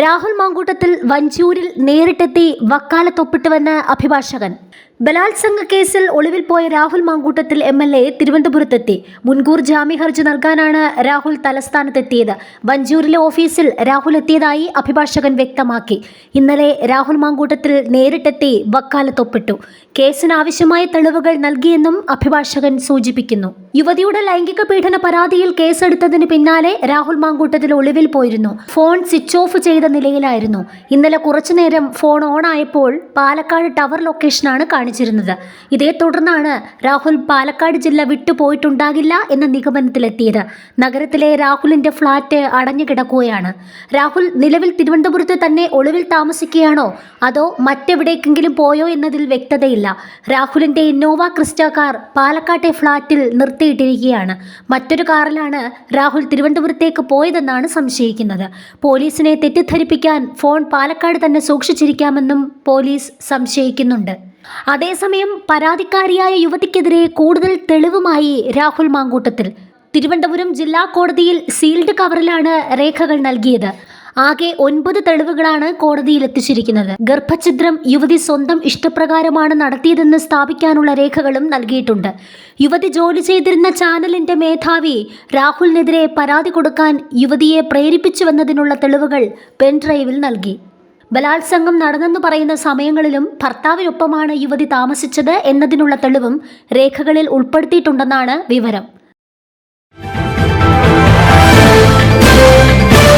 രാഹുൽ മാങ്കൂട്ടത്തിൽ വഞ്ചൂരിൽ നേരിട്ടെത്തി വക്കാലത്തൊപ്പിട്ടുവെന്ന് അഭിഭാഷകൻ. ബലാത്സംഗ കേസിൽ ഒളിവിൽ പോയ Rahul Mamkootathil M L A തിരുവനന്തപുരത്തെത്തി. മുൻകൂർ ജാമ്യ ഹർജി നൽകാനാണ് രാഹുൽ തലസ്ഥാനത്തെത്തിയത്. വഞ്ചൂരിലെ ഓഫീസിൽ രാഹുൽ എത്തിയതായി അഭിഭാഷകൻ വ്യക്തമാക്കി. ഇന്നലെ രാഹുൽ മാങ്കൂട്ടത്തിൽ നേരിട്ടെത്തി വക്കാലത്തൊപ്പിട്ടു. കേസിനാവശ്യമായ തെളിവുകൾ നൽകിയെന്നും അഭിഭാഷകൻ സൂചിപ്പിക്കുന്നു. യുവതിയുടെ ലൈംഗിക പീഡന പരാതിയിൽ കേസെടുത്തതിന് പിന്നാലെ രാഹുൽ മാങ്കൂട്ടത്തിൽ ഒളിവിൽ പോയിരുന്നു. ഫോൺ സ്വിച്ച് ഓഫ് ചെയ്ത നിലയിലായിരുന്നു. ഇന്നലെ കുറച്ചുനേരം ഫോൺ ഓൺ ആയപ്പോൾ പാലക്കാട് ടവർ ലൊക്കേഷനാണ് കാണിച്ചിരുന്നത് ഇതേ തുടർന്നാണ് രാഹുൽ പാലക്കാട് ജില്ല വിട്ടുപോയിട്ടുണ്ടാകില്ല എന്ന നിഗമനത്തിലെത്തിയത്. നഗരത്തിലെ രാഹുലിന്റെ ഫ്ളാറ്റ് അടഞ്ഞു കിടക്കുകയാണ് രാഹുൽ നിലവിൽ തിരുവനന്തപുരത്ത് തന്നെ ഒളിവിൽ താമസിക്കുകയാണോ? അതോ മറ്റെവിടേക്കെങ്കിലും പോയോ എന്നതിൽ വ്യക്തതയില്ല. രാഹുലിന്റെ ഇന്നോവ ക്രിസ്റ്റ കാർ പാലക്കാട്ടെ ഫ്ളാറ്റിൽ നിർത്തിയിട്ടിരിക്കുകയാണ്. മറ്റൊരു കാറിലാണ് രാഹുൽ തിരുവനന്തപുരത്തേക്ക് പോയതെന്നാണ് സംശയിക്കുന്നത്. പോലീസിനെ തെറ്റിദ്ധരിപ്പിക്കാൻ ഫോൺ പാലക്കാട് തന്നെ സൂക്ഷിച്ചിരിക്കാമെന്നും പോലീസ് സംശയിക്കുന്നുണ്ട്. അതേസമയം പരാതിക്കാരിയായ യുവതിക്കെതിരെ കൂടുതൽ തെളിവുമായി രാഹുൽ മാങ്കൂട്ടത്തിൽ. തിരുവനന്തപുരം ജില്ലാ കോടതിയിൽ സീൽഡ് കവറിലാണ് രേഖകൾ നൽകിയത്. ആകെ ഒൻപത് തെളിവുകളാണ് കോടതിയിൽ എത്തിച്ചിരിക്കുന്നത്. ഗർഭഛിദ്രം യുവതി സ്വന്തം ഇഷ്ടപ്രകാരമാണ് നടത്തിയതെന്ന് സ്ഥാപിക്കാനുള്ള രേഖകളും നൽകിയിട്ടുണ്ട്. യുവതി ജോലി ചെയ്തിരുന്ന ചാനലിന്റെ മേധാവി രാഹുലിനെതിരെ പരാതി കൊടുക്കാൻ യുവതിയെ പ്രേരിപ്പിച്ചുവെന്നതിനുള്ള തെളിവുകൾ പെൻഡ്രൈവിൽ നൽകി. ബലാത്സംഗം നടന്നെന്ന് പറയുന്ന സമയങ്ങളിലും ഭർത്താവിനൊപ്പമാണ് യുവതി താമസിച്ചത് എന്നതിനുള്ള തെളിവും രേഖകളിൽ ഉൾപ്പെടുത്തിയിട്ടുണ്ടെന്നാണ് വിവരം.